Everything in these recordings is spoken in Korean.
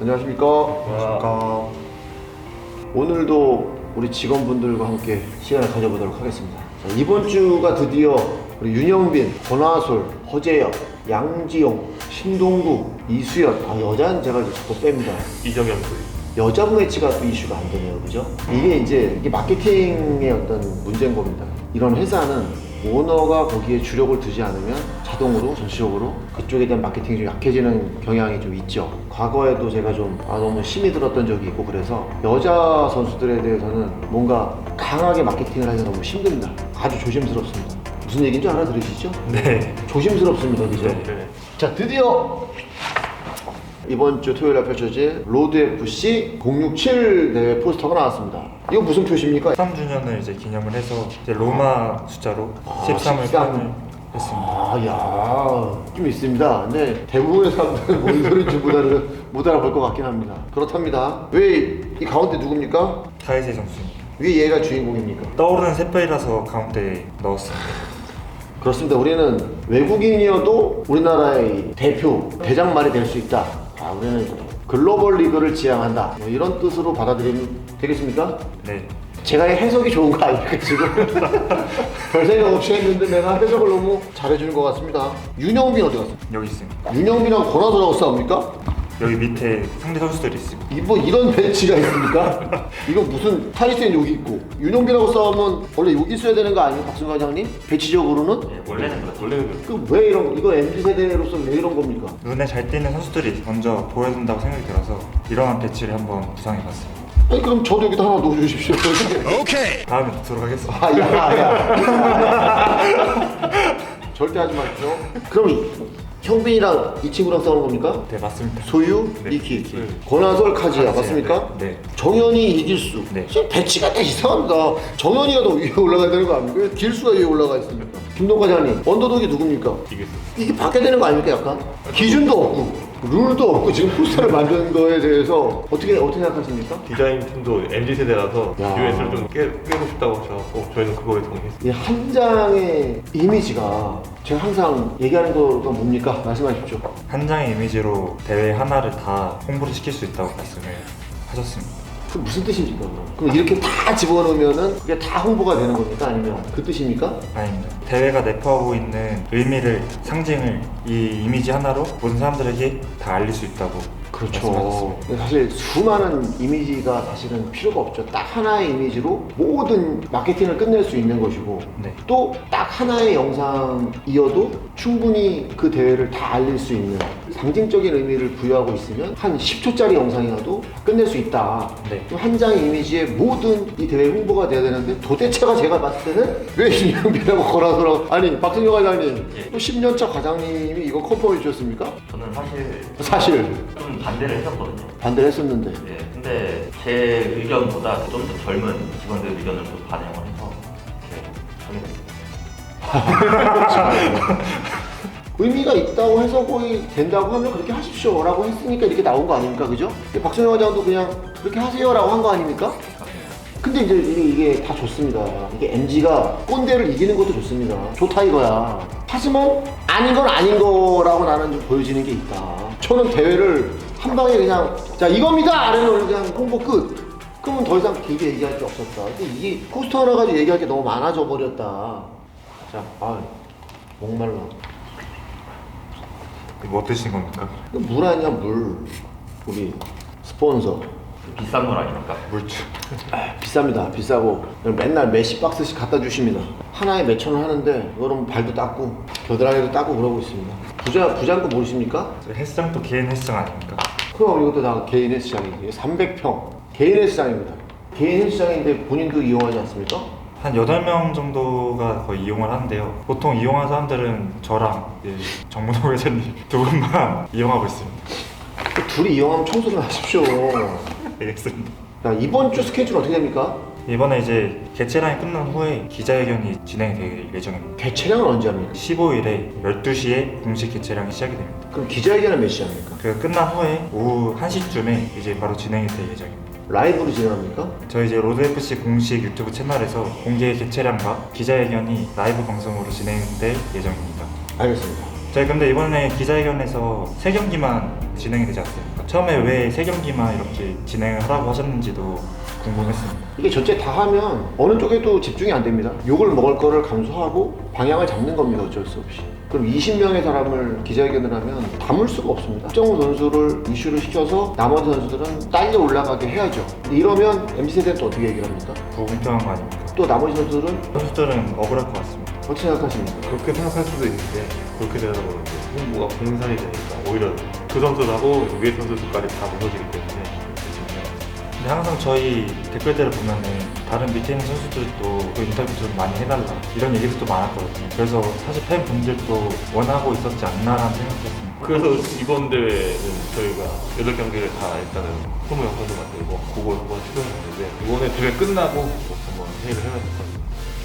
안녕하십니까. 안녕하십니까. 오늘도 우리 직원분들과 함께 시간을 가져보도록 하겠습니다. 자, 이번 주가 드디어 우리 윤영빈, 권하솔, 허재혁, 양지용, 신동구, 이수연, 아, 여자는 제가 이제 자꾸 뺍니다. 이정현 군. 여자분 매치가 또 이슈가 안 되네요, 그죠? 이게 이제 이게 마케팅의 어떤 문제인 겁니다. 이런 회사는 오너가 거기에 주력을 두지 않으면 자동으로 전시적으로 그쪽에 대한 마케팅이 좀 약해지는 경향이 좀 있죠. 과거에도 제가 좀 아, 너무 힘이 들었던 적이 있고 그래서 여자 선수들에 대해서는 뭔가 강하게 마케팅을 하기 너무 힘듭니다. 아주 조심스럽습니다. 무슨 얘기인지 알아들으시죠? 네. 조심스럽습니다, 그죠? 네. 자 드디어 이번 주 토요일에 펼쳐질 로드 FC 067 대회 포스터가 나왔습니다. 이거 무슨 표시입니까? 13주년을 이제 기념을 해서 이제 로마 숫자로 아, 13을 13. 표현을 했습니다. 아, 야, 좀 있습니다. 근데 대부분의 사람들은 뭔 소리인지 못, 알아, 못 알아볼 것 같긴 합니다. 그렇답니다. 왜 이 가운데 누굽니까? 타이세 선수입니다. 왜 얘가 주인공입니까? 떠오르는 샛별이라서 가운데 넣었습니다. 그렇습니다. 우리는 외국인이어도 우리나라의 대표 대장말이 될 수 있다. 아, 우리는 글로벌 리그를 지향한다. 뭐 이런 뜻으로 받아들이면 되겠습니까? 네. 제가 해석이 좋은 거 아닙니까 지금? 별 생각 없이 했는데 내가 해석을 너무 잘해주는 것 같습니다. 윤영빈 어디 갔어? 여기 있습니다. 윤영빈하고 권하도라고 싸웁니까? 여기 밑에 상대 선수들이 있습니다. 이 뭐 이런 배치가 있습니까? 이거 무슨 타이슨 여기 있고 윤영빈하고 싸우면 원래 여기 있어야 되는 거 아니에요, 박승 과장님? 배치적으로는? 네, 원래는 그렇죠. 원래는 그 왜 이런 이거 MZ 세대로서 왜 이런 겁니까? 눈에 잘 띄는 선수들이 먼저 보여준다고 생각이 들어서 이러한 배치를 한번 구상해봤습니다. 아니 그럼 저도 여기다 하나 넣어주십시오. 다음에 넣도록 하겠습니다. 아, 야, 야. 절대 하지 마십시오. 그럼 이- 형빈이랑 이 친구랑 싸우는 겁니까? 네 맞습니다. 소유, 네. 니키, 네. 권하솔, 카지야 맞습니까? 네. 네. 정현이, 이길수. 네. 지금 배치가 다 이상합니다. 정현이가 더 위에 올라가야 되는 거 아닙니까? 왜 길수가 위에 올라가 있습니까? 김동 과장님, 언더독이 누굽니까? 이게 이게 바뀌어야 되는 거 아닙니까? 약간 기준도 없고 룰도 없고 지금 포스터를 만든 거에 대해서 어떻게 어떻게 생각하십니까? 디자인 팀도 MZ 세대라서 야. US를 좀 깨, 깨고 싶다고 하셔갖고 저희는 그거에 동의했습니다. 이 한 장의 이미지가 제가 항상 얘기하는 거가 뭡니까? 말씀하십시오. 한 장의 이미지로 대회 하나를 다 홍보를 시킬 수 있다고 말씀을 하셨습니다. 그 무슨 뜻입니까? 그럼? 그럼 이렇게 다 집어넣으면은 그게 다 홍보가 되는 겁니까? 아니면 그 뜻입니까? 아닙니다. 대회가 내포하고 있는 의미를 상징을 이 이미지 하나로 모든 사람들에게 다 알릴 수 있다고 말씀하셨습니다. 근데 사실 수많은 이미지가 사실은 필요가 없죠. 딱 하나의 이미지로 모든 마케팅을 끝낼 수 있는 것이고 네. 또 딱 하나의 영상이어도 충분히 그 대회를 다 알릴 수 있는 상징적인 의미를 부여하고 있으면 한 10초짜리 영상이라도 끝낼 수 있다. 네. 한 장의 이미지에 모든 이 대회 홍보가 돼야 되는데 도대체가 제가 봤을 때는 왜 이명빈하고 거라더라고 아니 박승효 과장님 예. 또 10년차 과장님이 이거 컨펌해 주셨습니까? 저는 사실 사실 좀 반대를 했었거든요. 반대를 했었는데 예, 근데 제 의견보다 좀 더 젊은 직원들 의견을 좀 반영을 해서 이렇게 하게 됐습니다. 의미가 있다고 해서 거의 된다고 하면 그렇게 하십시오라고 했으니까 이렇게 나온 거 아닙니까 그죠? 근데 박선영 과장도 그냥 그렇게 하세요라고 한 거 아닙니까? 근데 이제 이게, 다 좋습니다. 이게 MG가 꼰대를 이기는 것도 좋습니다. 좋다 이거야. 하지만 아닌 건 아닌 거라고 나는 좀 보여지는 게 있다. 저는 대회를 한 방에 그냥 자 이겁니다. 아래는 그냥 홍보 끝. 그러면 더 이상 길게 얘기할 게 없었다. 근데 이게 포스터 하나 가지고 얘기할 게 너무 많아져 버렸다. 자, 아 목말라. 뭐 드신 겁니까? 이거 물 아니야 물. 우리 스폰서. 비싼 물 아닙니까? 물주. 비쌉니다. 비싸고 맨날 몇십 박스씩 갖다 주십니다. 하나에 몇천 원 하는데 그럼 발도 닦고 겨드랑이도 닦고 그러고 있습니다. 부자 부자인 거 모르십니까? 헬스장도 개인 헬스장 아닙니까? 그럼 이것도 다 개인 헬스장이에요. 300평 개인 헬스장입니다. 개인 헬스장인데 본인도 이용하지 않습니까? 한 8명 정도가 거의 이용을 하는데요. 보통 이용하는 사람들은 저랑 이제 정문호 회장님 두 분만 이용하고 있습니다. 그 둘이 이용하면 청소를 하십시오. 알겠습니다. 자, 이번 주 스케줄 어떻게 됩니까? 이번에 이제 개최량이 끝난 후에 기자회견이 진행이 될 예정입니다. 개최량은 언제 합니까? 15일에 12시에 공식 개최량이 시작이 됩니다. 그럼 기자회견은 몇 시에 합니까? 그 끝난 후에 오후 1시쯤에 이제 바로 진행이 될 예정입니다. 라이브로 진행합니까? 저희 이제 로드FC 공식 유튜브 채널에서 공개 개최량과 기자회견이 라이브 방송으로 진행될 예정입니다. 알겠습니다. 저희 근데 이번에 기자회견에서 세 경기만 진행이 되지 않습니까? 처음에 왜 세 경기만 이렇게 진행을 하라고 하셨는지도 궁금했습니다. 이게 전체 다 하면 어느 쪽에도 집중이 안 됩니다. 욕을 먹을 거를 감수하고 방향을 잡는 겁니다. 어쩔 수 없이. 그럼 20명의 사람을 기자회견을 하면 담을 수가 없습니다. 특정 선수를 이슈를 시켜서 나머지 선수들은 딸려 올라가게 해야죠. 이러면 MZ세대는 또 어떻게 얘기를 합니까? 불공평한 거 아닙니까? 또 나머지 선수들은 선수들은 억울할 것 같습니다. 어떻게 생각하십니까? 그렇게 생각할 수도 있는데 그렇게 되다 보면 이제 홍보가 분산이 되니까 오히려 그 선수하고 위에 선수들까지 다 무너지기 때문에 근데 항상 저희 댓글들을 보면은 다른 밑에 있는 선수들도 그 인터뷰 좀 많이 해달라 이런 얘기도 또 많았거든요. 그래서 사실 팬분들도 원하고 있었지 않나라는 생각했습니다. 그래서 이번 대회는 저희가 8경기를 다 일단은 소모 영상도 만들고 그걸 한번 시도했는데 이번에 대회 끝나고 한번 회의를 해야 될 것 같아요.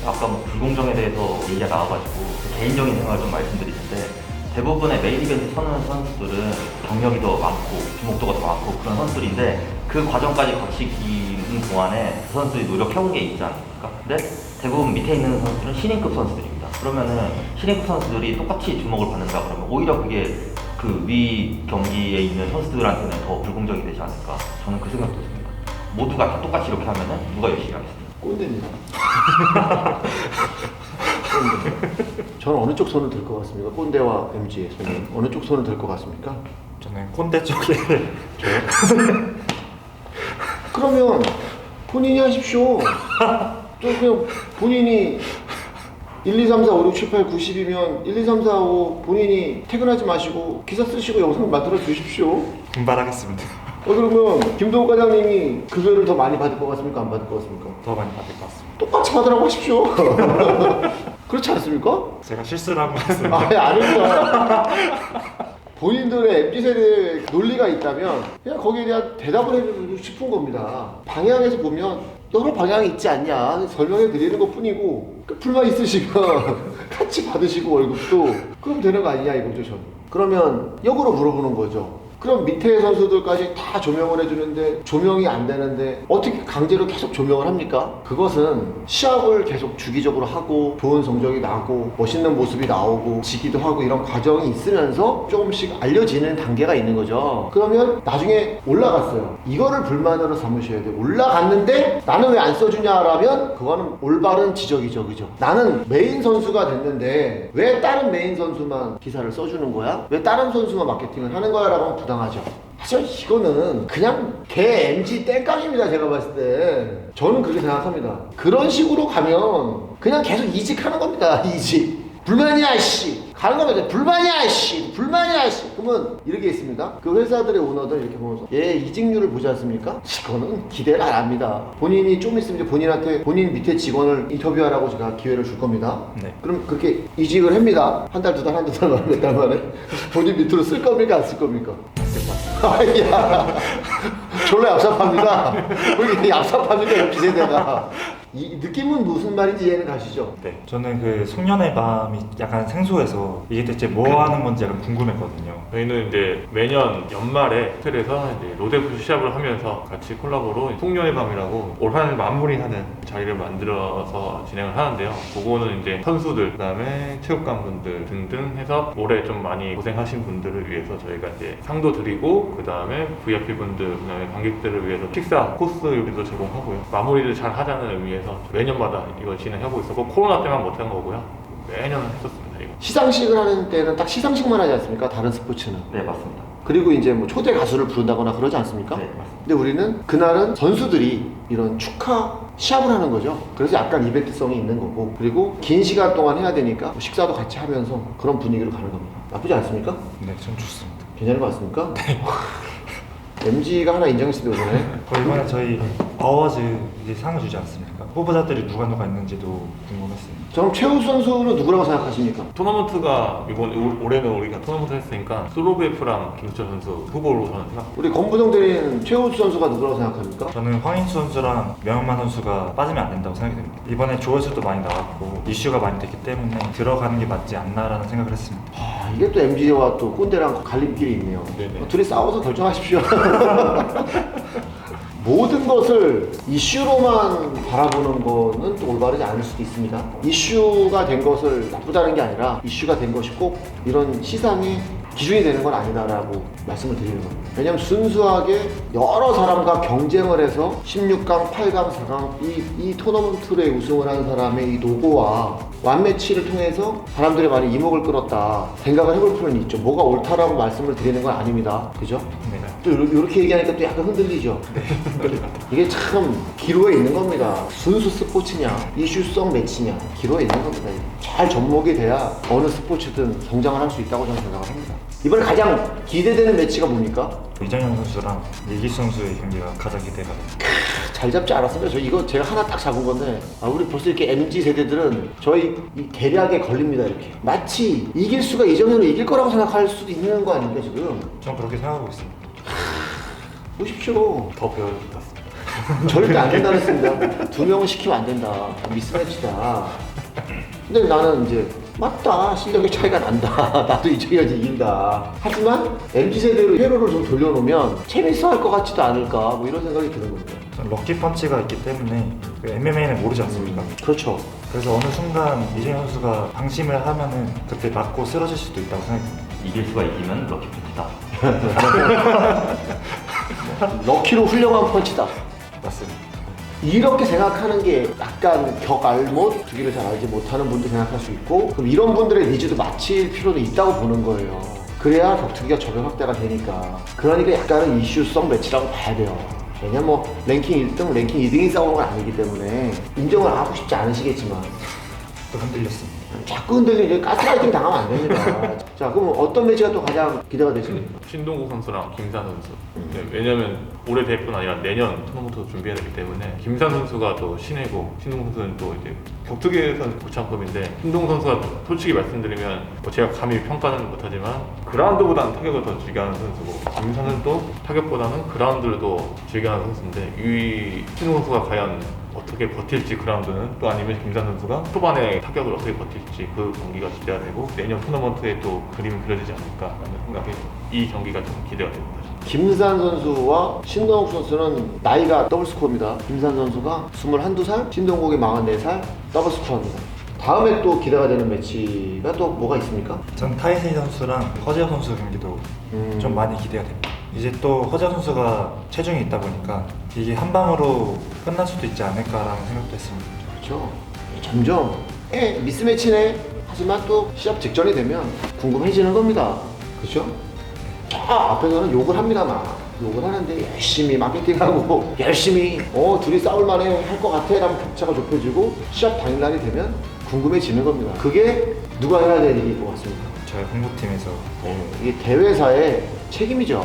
아까 뭐 불공정에 대해서 얘기가 나와가지고 개인적인 생각을 좀 말씀드리는데 대부분의 메인 이벤트 서는 선수들은 경력이 더 많고 주목도가 더 많고 그런 선수들인데 그 과정까지 거치기는 동안에 그 선수들이 노력해온 게 있지 않습니까? 근데 대부분 밑에 있는 선수들은 신인급 선수들입니다. 그러면은 신인급 선수들이 똑같이 주목을 받는다 그러면 오히려 그게 그 위 경기에 있는 선수들한테는 더 불공정이 되지 않을까 저는 그 생각도 듭니다. 모두가 다 똑같이 이렇게 하면은 누가 열심히 하겠습니까? 꼰대입니다. 꼰대. 저는 어느 쪽 손을 들 것 같습니까? 꼰대와 MG의 손은 어느 쪽 손을 들 것 같습니까? 저는 콘대 쪽에 그러면 본인이 하십시오. 또 그냥 본인이 1, 2, 3, 4, 5, 6, 7, 8, 9, 10이면 1, 2, 3, 4, 5 본인이 퇴근하지 마시고 기사 쓰시고 영상 만들어 주십시오. 분발하겠습니다. 어, 그러면 김동욱 과장님이 급여를 더 많이 받을 것 같습니까? 안 받을 것 같습니까? 더 많이 받을 것 같습니다. 똑같이 받으라고 하십시오. 그렇지 않습니까? 제가 실수를 한 것 같습니다. 아니 아닙니다. 본인들의 MZ세대의 논리가 있다면 그냥 거기에 대한 대답을 해주고 싶은 겁니다. 방향에서 보면 여러 방향이 있지 않냐 설명해 드리는 것 뿐이고 그 불만 있으시면 같이 받으시고 월급도 그럼 되는 거 아니냐 이거죠 저는. 그러면 역으로 물어보는 거죠. 그럼 밑에 선수들까지 다 조명을 해주는데 조명이 안 되는데 어떻게 강제로 계속 조명을 합니까? 그것은 시합을 계속 주기적으로 하고 좋은 성적이 나고 멋있는 모습이 나오고 지기도 하고 이런 과정이 있으면서 조금씩 알려지는 단계가 있는 거죠. 그러면 나중에 올라갔어요. 이거를 불만으로 삼으셔야 돼요. 올라갔는데 나는 왜 안 써주냐라면 그거는 올바른 지적이죠. 그죠? 나는 메인 선수가 됐는데 왜 다른 메인 선수만 기사를 써주는 거야? 왜 다른 선수만 마케팅을 하는 거야? 라고 하면 부 당하죠. 하지만 이거는 그냥 개 MG 땡깡입니다. 제가 봤을 때. 저는 그렇게 생각합니다. 그런 식으로 가면 그냥 계속 이직하는 겁니다. 이직. 불만이야 씨 가는 겁니다 불만이야 씨 불만이야 씨 그러면 이렇게 있습니다 그 회사들의 오너들 이렇게 보면서 얘 이직률을 보지 않습니까 이거는 기대를 안 합니다 본인이 좀 있으면 이제 본인한테 본인 밑에 직원을 인터뷰하라고 제가 기회를 줄 겁니다 네. 그럼 그렇게 이직을 합니다 한 달 두 달 한 두 달 만에 몇달 만에 본인 밑으로 쓸 겁니까 안 쓸 겁니까 아야. 졸라 얍삽합니다. 왜 이렇게 얍삽합니까 옆 기세대가 이 느낌은 무슨 말인지 이해는 가시죠 네. 저는 그 송년회 밤이 약간 생소해서 이게 대체 뭐 하는 건지 약간 궁금했거든요. 저희는 이제 매년 연말에 호텔에서 이제 로데프 시합을 하면서 같이 콜라보로 송년의 밤이라고 올한 마무리하는 자리를 만들어서 진행을 하는데요. 그거는 이제 선수들, 그다음에 체육관분들 등등 해서 올해 좀 많이 고생하신 분들을 위해서 저희가 이제 상도 드리고 그다음에 VIP 분들, 그다음에 관객들을 위해서 식사 코스 요리도 제공하고요. 마무리를 잘 하자는 의미에서 매년마다 이걸 진행하고 있었고 코로나 때만 못한 거고요. 매년 했었습니다. 이거. 시상식을 하는 때는 딱 시상식만 하지 않습니까? 다른 스포츠는. 네 맞습니다. 그리고 이제 뭐 초대 가수를 부른다거나 그러지 않습니까? 네 맞습니다. 근데 우리는 그날은 선수들이 이런 축하 시합을 하는 거죠. 그래서 약간 이벤트성이 있는 거고 그리고 긴 시간 동안 해야 되니까 뭐 식사도 같이 하면서 그런 분위기로 가는 겁니다. 나쁘지 않습니까? 네, 전 좋습니다. 괜찮은 것 같습니까? MG가 하나 인정했습니다 이번에. 그 이번에 저희 어워즈 이제 상을 주지 않습니까? 후보자들이 누가 누가 있는지도 궁금했습니다. 그럼 최우수 선수는 누구라고 생각하십니까? 토너먼트가 이번 올- 올해는 우리가 토너먼트 했으니까 슬로베프랑 김수철 선수 후보로 저는 생각. 우리 권부정 대리는 최우수 선수가 누구라고 생각합니까? 저는 황인수 선수랑 명현만 선수가 빠지면 안 된다고 생각이 됩니다. 이번에 조회수도 많이 나왔고 이슈가 많이 됐기 때문에 들어가는 게 맞지 않나라는 생각을 했습니다. 아, 이게 또 MG와 또 꼰대랑 갈림길이 있네요. 네네. 어, 둘이 싸워서 결정하십시오. 모든 것을 이슈로만 바라보는 거는 또 올바르지 않을 수도 있습니다. 이슈가 된 것을 나쁘다는 게 아니라 이슈가 된 것이 꼭 이런 시상의 기준이 되는 건 아니다라고 말씀을 드리는 겁니다. 왜냐하면 순수하게 여러 사람과 경쟁을 해서 16강, 8강, 4강 이, 이 토너먼트에 우승을 한 사람의 이 노고와 완매치를 통해서 사람들이 많이 이목을 끌었다 생각을 해볼 필요는 있죠. 뭐가 옳다라고 말씀을 드리는 건 아닙니다. 그죠? 네. 또 이렇게 얘기하니까 또 약간 흔들리죠. 이게 참 기로에 있는 겁니다. 순수 스포츠냐, 이슈성 매치냐, 기로에 있는 겁니다. 잘 접목이 돼야 어느 스포츠든 성장을 할 수 있다고 저는 생각을 합니다. 이번에 가장 기대되는 매치가 뭡니까? 이정현 선수랑 이기수 선수의 경기가 가장 기대가 됩니다. 잘 잡지 않았습니다. 저 이거 제가 하나 딱 잡은 건데 아, 우리 벌써 이렇게 MZ 세대들은 저희 이 대략에 걸립니다 이렇게 마치 이길 수가 이정현을 이길 거라고 생각할 수도 있는 거 아닙니까 지금 전 그렇게 생각하고 있습니다. 보십시오. 더 배워야 될것 같습니다. 절대 안 된다 그랬습니다. 두 명은 시키면 안 된다. 미스매치다. 근데 나는 이제 맞다. 실력의 차이가 난다. 나도 이정현이 이긴다. 하지만 MZ세대로 회로를 좀 돌려놓으면 재밌어 할 것 같지도 않을까. 뭐 이런 생각이 드는 겁니다. 전 럭키 펀치가 있기 때문에 그 MMA는 모르지 않습니까? 그렇죠. 그래서 어느 순간 이정현 선수가 방심을 하면은 그때 맞고 쓰러질 수도 있다고 생각합니다. 이길 수가 이기면 럭키 펀치다. 럭키로 훌륭한 펀치다. 맞습니다. 이렇게 생각하는 게 약간 격알못, 두기를 잘 알지 못하는 분도 생각할 수 있고, 그럼 이런 분들의 니즈도 맞힐 필요도 있다고 보는 거예요. 그래야 격투기가 저변 확대가 되니까. 그러니까 약간은 이슈성 매치라고 봐야 돼요. 왜냐면 뭐 랭킹 1등, 랭킹 2등이 싸우는 건 아니기 때문에 인정을 하고 싶지 않으시겠지만 또 흔들렸습니다. 자꾸 흔들리면 가스라이팅 당하면 안 됩니다. 자, 그럼 어떤 매치가 또 가장 기대가 되십니까? 신동국 선수랑 김산 선수. 네, 왜냐면 올해 대회뿐 아니라 내년 토너먼트도 준비해야 되기 때문에 김산 선수가 또 신예고 신동국 선수는 또 이제 격투기에서는 고참급인데 신동국 선수가 솔직히 말씀드리면 뭐 제가 감히 평가는 못하지만 그라운드보다는 타격을 더 즐겨하는 선수고 김산은 또 타격보다는 그라운드를 더 즐겨하는 선수인데 이 신동국 선수가 과연 어떻게 버틸지 그라운드는 또 아니면 김산 선수가 초반에 타격을 어떻게 버틸지 그 경기가 기대가 되고 내년 토너먼트에 또 그림이 그려지지 않을까라는 생각에 이 경기가 좀 기대가 됩니다. 김산 선수와 신동욱 선수는 나이가 더블 스코어입니다. 김산 선수가 21살, 신동욱이 44살, 더블 스코어입니다. 다음에 또 기대가 되는 매치가 또 뭐가 있습니까? 전 타이세이 선수랑 허재호 선수 경기도 음. 좀 많이 기대가 됩니다. 이제 또 허재호 선수가 체중이 있다 보니까 이게 한 방으로 끝날 수도 있지 않을까라는 생각도 했습니다. 그렇죠. 점점 에 미스매치네. 하지만 또 시합 직전이 되면 궁금해지는 겁니다. 그렇죠? 저 앞에서는 욕을 합니다만 욕을 하는데 열심히 마케팅하고 열심히 어 둘이 싸울 만해 할 것 같아 라면 격차가 좁혀지고 시합 당일날이 되면 궁금해지는 겁니다. 그게 누가 해야 될 일일 것 같습니다. 저희 홍보팀에서 네, 이게 대회사의 책임이죠.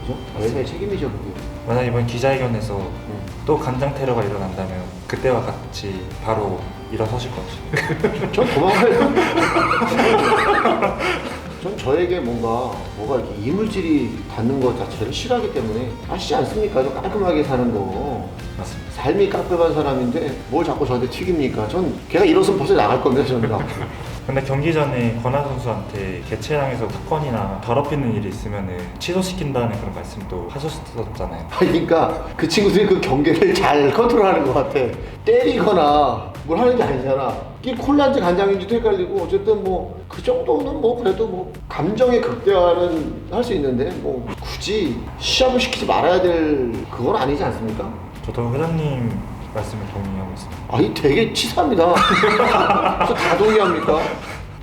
그죠? 대회사의 책임이죠, 그게. 만약 이번 기자회견에서 음. 또 간장 테러가 일어난다면 그때와 같이 바로 일어서실 것 같습니다. 전 도망가요. 전 저에게 뭔가 뭐가 이렇게 이물질이 닿는 것 자체를 싫어하기 때문에 아시지 않습니까? 저 깔끔하게 사는 거. 맞습니다. 삶이 깔끔한 사람인데 뭘 자꾸 저한테 튀깁니까? 전 걔가 일어서면 벌써 나갈 겁니다, 저는. 근데 경기 전에 권하 선수한테 개체량에서 사건이나 더럽히는 일이 있으면 취소시킨다는 그런 말씀도 하셨었잖아요. 그러니까 그 친구들이 그 경계를 잘 컨트롤하는 것 같아. 때리거나 뭘 하는 게 아니잖아. 이게 콜라인지 간장인지도 헷갈리고 어쨌든 뭐 그 정도는 뭐 그래도 뭐 감정의 극대화는 할 수 있는데 뭐 굳이 시합을 시키지 말아야 될 그건 아니지 않습니까? 저도 회장님 말씀에 동의하고 있습니다. 아니 되게 치사합니다. 그래서 다 동의합니까?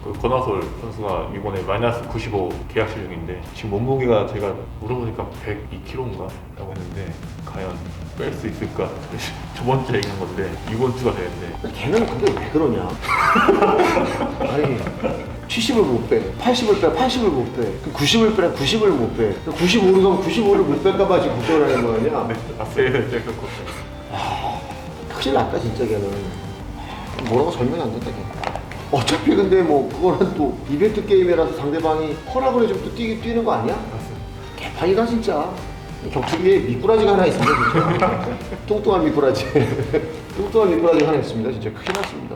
그 권하솔 선수가 이번에 마이너스 95 계약실 중인데 지금 몸무게가 제가 물어보니까 102kg인가 라고 했는데 과연 뺄 수 있을까 저번 주에 얘기한 건데 이번 주가 되는데 걔는 근데 왜 그러냐? 아니 70을 못 빼, 80을 빼, 80을 못 빼, 90을 빼, 90을 못 빼. 95를 가면 95를 못 뺄까봐 지금 걱정을 하는 거 아니야? 앞에 뺏겼고 큰일 났다 진짜 걔는. 뭐라고 설명이 안 된다 걔. 어차피 근데 뭐 그거는 또 이벤트 게임이라서 상대방이 허락을 해주면 또 뛰, 뛰는 거 아니야? 개판이다 진짜. 격투기에 미꾸라지가 하나 있습니다 진짜. 뚱뚱한 미꾸라지. 뚱뚱한 미꾸라지가 하나 있습니다 진짜 큰일 났습니다.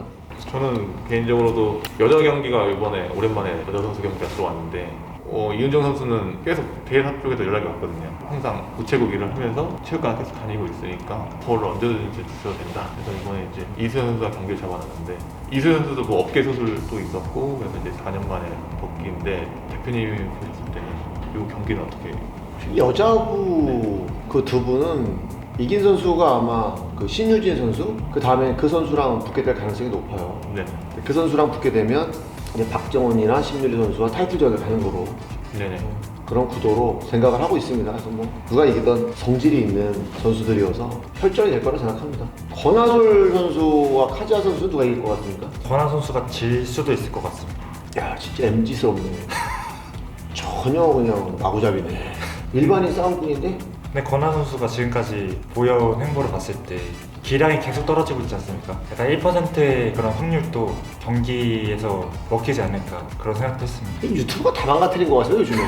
저는 개인적으로도 여자 경기가 이번에 오랜만에 여자 선수 경기가 들어왔는데 어, 이은정 선수는 계속 대회사 쪽에서 연락이 왔거든요. 항상 우체국 일을 하면서 체육관 계속 다니고 있으니까 볼 언제든지 주셔도 된다. 그래서 이번에 이제 이수현 선수가 경기를 잡아놨는데 이수현 선수도 그 어깨 수술도 있었고 그래서 이제 4년 만에 복귀인데 대표님이 보셨을 때는 이 경기는 어떻게? 여자부 그 두 분은 이긴 선수가 아마 그 신유진 선수 그 다음에 그 선수랑 붙게 될 가능성이 높아요. 네, 그 선수랑 붙게 되면 이제 박정훈이나 심유리 선수와 타이틀전을 가는 거로 네네. 그런 구도로 생각을 하고 있습니다. 그래서 뭐 누가 이기던 성질이 있는 선수들이어서 혈전이 될 거라 생각합니다. 권하솔 선수와 카지아 선수 누가 이길 것 같습니까? 권한 선수가 질 수도 있을 것 같습니다. 야 진짜 MG스럽네. 전혀 그냥 마구잡이네. 일반인 싸움꾼인데 근데 권한 선수가 지금까지 보여온 행보를 봤을 때 기량이 계속 떨어지고 있지 않습니까? 약간 1%의 그런 확률도 경기에서 먹히지 않을까 그런 생각도 했습니다. 이 유튜브가 다 망가뜨린 것 같아요 요즘에.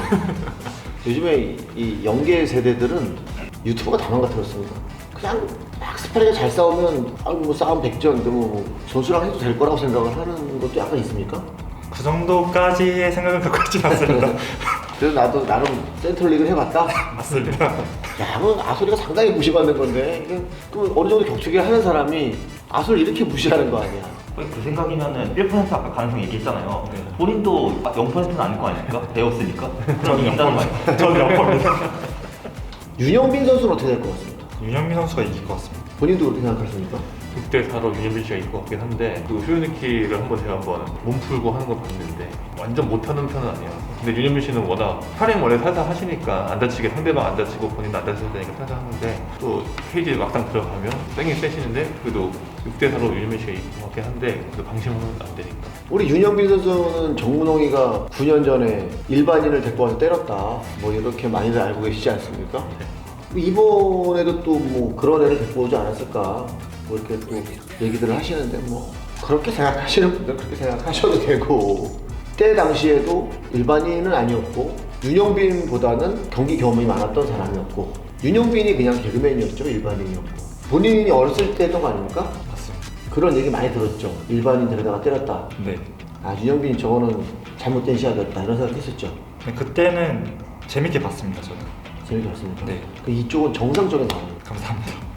요즘에 이, 이 연계 세대들은 유튜브가 다 망가뜨렸습니다. 그냥 막 스파리가 잘 싸우면 아뭐 싸움 100전 뭐 선수랑 해도 될 거라고 생각을 하는 것도 약간 있습니까? 그 정도까지의 생각은 갖고 있진 않습니다. 그래서 나도 나름 센트럴리그를 해봤다. 맞습니다. 야, 그 아소리가 상당히 무시받는 건데 이게 그 어느 정도 격투기 하는 사람이 아소리 이렇게 무시하는 거 아니야? 그 생각이면은 1% 아까 가능성 얘기했잖아요. 네. 본인도 0%는 아닐 거 아닙니까? 배웠으니까. 그럼 이긴다는 말이에요. 저는 영퍼입니다. 윤영빈 선수는 어떻게 될 것 같습니까? 윤영민 선수가 이길 것 같습니다. 본인도 그렇게 생각하십니까? 6대 4로 윤현빈 씨가 있을 것 같긴 한데 그 휴유니키를 한번 제가 한번 몸 풀고 하는 거 봤는데 완전 못하는 편은 아니에요. 근데 윤현빈 씨는 워낙 활행 원래 살살 하시니까 안 다치게 상대방 안 다치고 본인도 안 다쳐야 되니까 살살 하는데 또 케이지 막상 들어가면 땡이 세시는데 그래도 6대 4로 윤현빈 씨가 것 같긴 한데 그 방심은 안 되니까. 우리 윤영빈 선수는 정문홍이가 9년 전에 일반인을 데리고 와서 때렸다. 뭐 이렇게 많이들 알고 계시지 않습니까? 이번에도 또 뭐 그런 애를 데리고 오지 않았을까. 뭐 이렇게 또 얘기들을 하시는데 뭐 그렇게 생각하시는 분들 그렇게 생각하셔도 되고 때 당시에도 일반인은 아니었고 윤영빈보다는 경기 경험이 많았던 사람이었고 윤영빈이 그냥 개그맨이었죠 일반인이었고 본인이 어렸을 때 했던 거 아닙니까? 맞습니다. 그런 얘기 많이 들었죠 일반인 데려다가 때렸다 네. 아 윤영빈이 저거는 잘못된 시합이었다 이런 생각 했었죠 근데 그때는 재밌게 봤습니다. 저는. 재밌게 봤습니까? 네. 그 이쪽은 정상적인 상황입니다 감사합니다.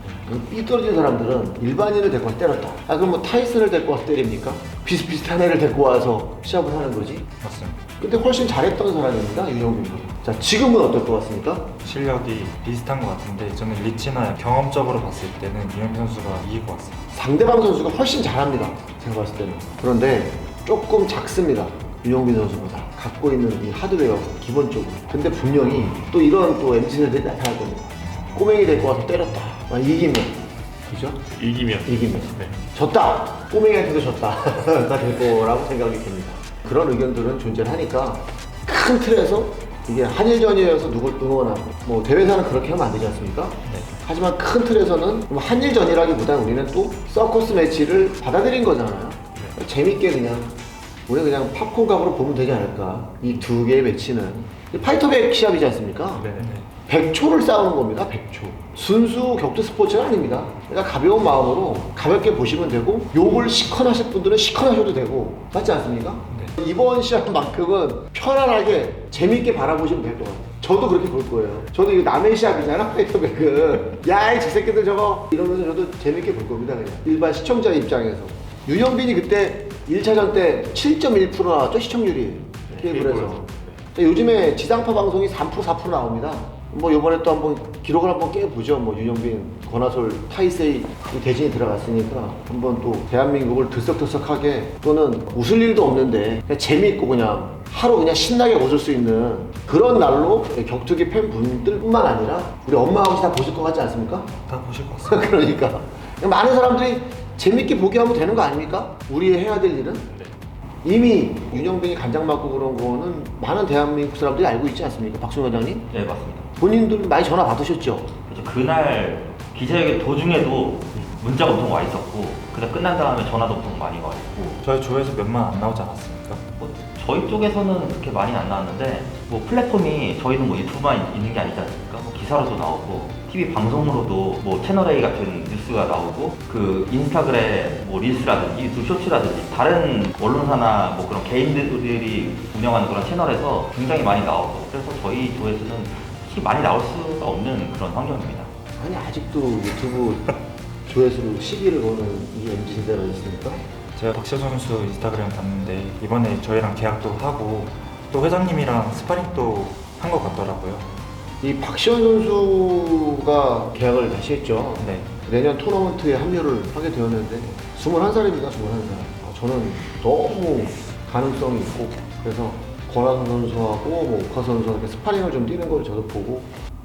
삐뚤어진 사람들은 일반인을 데리고 와서 때렸다 아 그럼 뭐 타이슨을 데리고 와서 때립니까? 비슷비슷한 애를 데리고 와서 시합을 하는 거지 맞습니다. 근데 훨씬 잘했던 사람입니다 윤영빈보다 자 지금은 어떨 것 같습니까? 실력이 비슷한 것 같은데 저는 리치나 경험적으로 봤을 때는 윤영민 선수가 이길 것 같습니다. 상대방 선수가 훨씬 잘합니다. 제가 봤을 때는. 그런데 조금 작습니다. 윤영빈 선수보다. 갖고 있는 이 하드웨어, 기본적으로. 근데 분명히 또 이런 또 MZ세대들이 나타날 겁니다. 꼬맹이 데리고 와서 때렸다. 아, 이기면. 그죠? 이기면 이기면. 네. 졌다! 꼬맹이한테도 졌다. 가될 거라고 생각이 듭니다. 그런 의견들은 존재를 하니까 큰 틀에서 이게 한일전이어서 누굴 응원하고 뭐 대회사는 그렇게 하면 안 되지 않습니까? 네. 하지만 큰 틀에서는 뭐 한일전이라기보다는 우리는 또 서커스 매치를 받아들인 거잖아요. 재밌게 그냥 우리 그냥 팝콘 각으로 보면 되지 않을까. 이 두 개의 매치는 파이터백 시합이지 않습니까? 네네. 100초를 싸우는 겁니다. 100초. 순수 격투 스포츠는 아닙니다. 그러니까 가벼운 마음으로 가볍게 보시면 되고 욕을 시컨 하실 분들은 시컨 하셔도 되고 맞지 않습니까? 이번 시합만큼은 편안하게 재밌게 바라보시면 될 것 같아요. 저도 그렇게 볼 거예요. 저도 이거 남의 시합이잖아, 파이터백은. 야, 이저 새끼들 저거. 이러면서 저도 재밌게 볼 겁니다, 그냥. 일반 시청자 입장에서. 윤영빈이 그때 1차전 때 7.1% 나왔죠, 시청률이. 케이블에서. 케이블에서. 요즘에 지상파 방송이 3% 4% 나옵니다. 뭐 이번에 또 한번 기록을 한번 깨보죠. 뭐 윤영빈, 권하솔, 타이세이 대진이 들어갔으니까 한번 또 대한민국을 들썩들썩하게 또는 웃을 일도 없는데 그냥 재미있고 그냥 하루 그냥 신나게 웃을 수 있는 그런 날로 격투기 팬분들뿐만 아니라 우리 엄마 아버지 다 보실 것 같지 않습니까? 다 보실 것 같습니다. 그러니까 많은 사람들이 재밌게 보게 하면 되는 거 아닙니까? 우리 해야 될 일은 이미 윤영빈이 간장 맞고 그런 거는 많은 대한민국 사람들이 알고 있지 않습니까? 박수 회장님? 네, 맞습니다. 본인들 많이 전화 받으셨죠? 그래서 그날 기자회견 도중에도 문자가 엄청 와 있었고 그다음 끝난 다음에 전화도 엄청 많이 와 있고 저희 조에서 몇만 안 나오지 않았습니까? 뭐 저희 쪽에서는 그렇게 많이 안 나왔는데 뭐 플랫폼이 저희는 뭐 유튜브만 있는 게 아니지 않습니까? 뭐 기사로도 나오고 TV 방송으로도 뭐 채널 A 같은 뉴스가 나오고 그 인스타그램 뭐 릴스라든지 유튜브 쇼츠라든지 다른 언론사나 뭐 그런 개인들이 운영하는 그런 채널에서 굉장히 많이 나오고 그래서 저희 조회수는 솔직히 많이 나올 수가 없는 그런 환경입니다. 아니 아직도 유튜브 조회수로 10위를 거는 이 MZ 세대가 있습니까? 제가 박시호 선수 인스타그램 봤는데 이번에 저희랑 계약도 하고 또 회장님이랑 스파링도 한 것 같더라고요. 이 박시원 선수가 계약을 다시 했죠. 네. 내년 토너먼트에 합류를 하게 되었는데 21살입니다. 21살. 저는 너무 가능성이 있고 그래서 권한 선수하고 뭐 오카 이렇게 스파링을 좀 뛰는 걸 저도 보고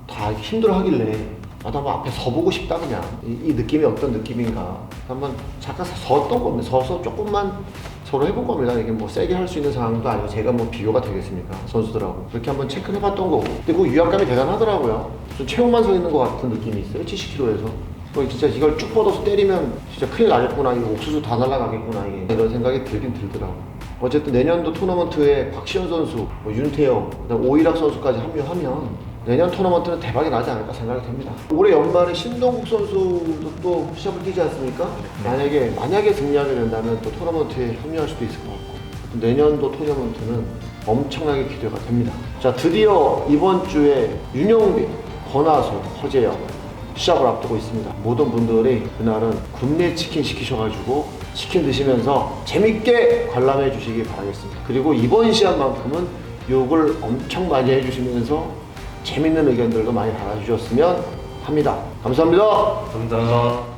다 힘들어 하길래 나도 한번 앞에 서보고 싶다 그냥 이, 이 느낌이 어떤 느낌인가 한번 잠깐 섰던 겁니다. 서서 조금만 서로 해본 겁니다. 이게 뭐 세게 할 수 있는 상황도 아니고 제가 뭐 비교가 되겠습니까 선수들하고 그렇게 한번 체크를 해봤던 거고 근데 그 유압감이 대단하더라고요. 좀 체육만 서 있는 것 같은 느낌이 있어요. 70kg에서. 뭐 진짜 이걸 쭉 뻗어서 때리면 진짜 큰일 나겠구나. 이거 옥수수 다 날아가겠구나. 이게 이런 생각이 들긴 들더라고. 어쨌든 내년도 토너먼트에 박시현 선수, 뭐 윤태영, 그다음 오이락 선수까지 합류하면 내년 토너먼트는 대박이 나지 않을까 생각이 됩니다. 올해 연말에 신동국 선수도 또 시합을 뛰지 않습니까? 만약에 만약에 승리하게 된다면 또 토너먼트에 합류할 수도 있을 것 같고 내년도 토너먼트는 엄청나게 기대가 됩니다. 자 드디어 이번 주에 윤영빈, 권하수, 허재영 시합을 앞두고 있습니다. 모든 분들이 그날은 굽네 치킨 시키셔가지고 치킨 드시면서 재밌게 관람해 주시기 바라겠습니다. 그리고 이번 시합만큼은 욕을 엄청 많이 해주시면서 재밌는 의견들도 많이 달아주셨으면 합니다. 감사합니다. 감사합니다.